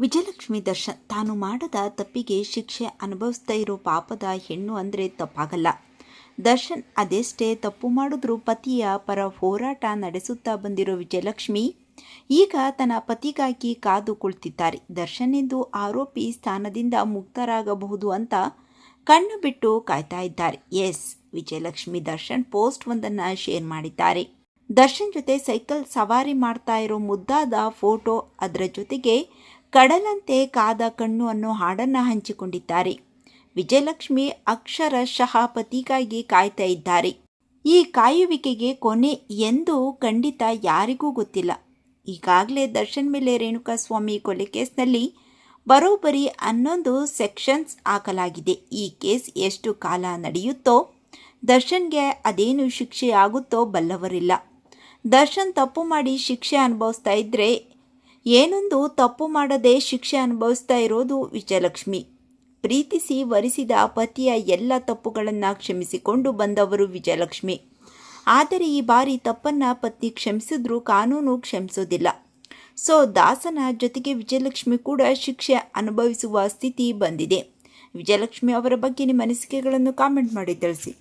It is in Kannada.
ವಿಜಯಲಕ್ಷ್ಮಿ ದರ್ಶನ್ ತಾನು ಮಾಡದ ತಪ್ಪಿಗೆ ಶಿಕ್ಷೆ ಅನುಭವಿಸ್ತಾ ಇರೋ ಪಾಪದ ಹೆಣ್ಣು ಅಂದರೆ ತಪ್ಪಾಗಲ್ಲ. ದರ್ಶನ್ ಅದೆಷ್ಟೇ ತಪ್ಪು ಮಾಡಿದ್ರೂ ಪತಿಯ ಪರ ಹೋರಾಟ ನಡೆಸುತ್ತಾ ಬಂದಿರೋ ವಿಜಯಲಕ್ಷ್ಮಿ ಈಗ ತನ್ನ ಪತಿಗಾಗಿ ಕಾದು ಕುಳಿತಿದ್ದಾರೆ. ದರ್ಶನ್ ಎಂದು ಆರೋಪಿ ಸ್ಥಾನದಿಂದ ಮುಕ್ತರಾಗಬಹುದು ಅಂತ ಕಣ್ಣು ಬಿಟ್ಟು ಕಾಯ್ತಾ ಇದ್ದಾರೆ. ಎಸ್, ವಿಜಯಲಕ್ಷ್ಮಿ ದರ್ಶನ್ ಪೋಸ್ಟ್ ಒಂದನ್ನು ಶೇರ್ ಮಾಡಿದ್ದಾರೆ. ದರ್ಶನ್ ಜೊತೆ ಸೈಕಲ್ ಸವಾರಿ ಮಾಡ್ತಾ ಇರೋ ಮುದ್ದಾದ ಫೋಟೋ ಅದರ ಜೊತೆಗೆ ಕಡಲಂತೆ ಕಾದ ಕಣ್ಣು ಅನ್ನೋ ಹಾಡನ್ನು ಹಂಚಿಕೊಂಡಿದ್ದಾರೆ. ವಿಜಯಲಕ್ಷ್ಮಿ ಅಕ್ಷರಶಃ ಪತಿಗಾಗಿ ಕಾಯ್ತಾ ಇದ್ದಾರೆ. ಈ ಕಾಯುವಿಕೆಗೆ ಕೊನೆ ಎಂದು ಖಂಡಿತ ಯಾರಿಗೂ ಗೊತ್ತಿಲ್ಲ. ಈಗಾಗಲೇ ದರ್ಶನ್ ಮೇಲೆ ರೇಣುಕಾಸ್ವಾಮಿ ಕೊಲೆ ಕೇಸ್ನಲ್ಲಿ ಬರೋಬ್ಬರಿ ಹನ್ನೊಂದು ಸೆಕ್ಷನ್ಸ್ ಹಾಕಲಾಗಿದೆ. ಈ ಕೇಸ್ ಎಷ್ಟು ಕಾಲ ನಡೆಯುತ್ತೋ, ದರ್ಶನ್ಗೆ ಅದೇನು ಶಿಕ್ಷೆ ಆಗುತ್ತೋ ಬಲ್ಲವರಿಲ್ಲ. ದರ್ಶನ್ ತಪ್ಪು ಮಾಡಿ ಶಿಕ್ಷೆ ಅನುಭವಿಸ್ತಾ ಇದ್ದರೆ ಏನೊಂದು ತಪ್ಪು ಮಾಡದೆ ಶಿಕ್ಷೆ ಅನುಭವಿಸ್ತಾ ಇರೋದು ವಿಜಯಲಕ್ಷ್ಮಿ. ಪ್ರೀತಿಸಿ ವರಿಸಿದ ಪತಿಯ ಎಲ್ಲ ತಪ್ಪುಗಳನ್ನು ಕ್ಷಮಿಸಿಕೊಂಡು ಬಂದವರು ವಿಜಯಲಕ್ಷ್ಮಿ. ಆದರೆ ಈ ಬಾರಿ ತಪ್ಪನ್ನು ಪತ್ನಿ ಕ್ಷಮಿಸಿದ್ರೂ ಕಾನೂನು ಕ್ಷಮಿಸೋದಿಲ್ಲ. ಸೊ ದಾಸನ ಜೊತೆಗೆ ವಿಜಯಲಕ್ಷ್ಮಿ ಕೂಡ ಶಿಕ್ಷೆ ಅನುಭವಿಸುವ ಸ್ಥಿತಿ ಬಂದಿದೆ. ವಿಜಯಲಕ್ಷ್ಮಿ ಅವರ ಬಗ್ಗೆ ನಿಮ್ಮ ಅನಿಸಿಕೆಗಳನ್ನು ಕಾಮೆಂಟ್ ಮಾಡಿ ತಿಳಿಸಿ.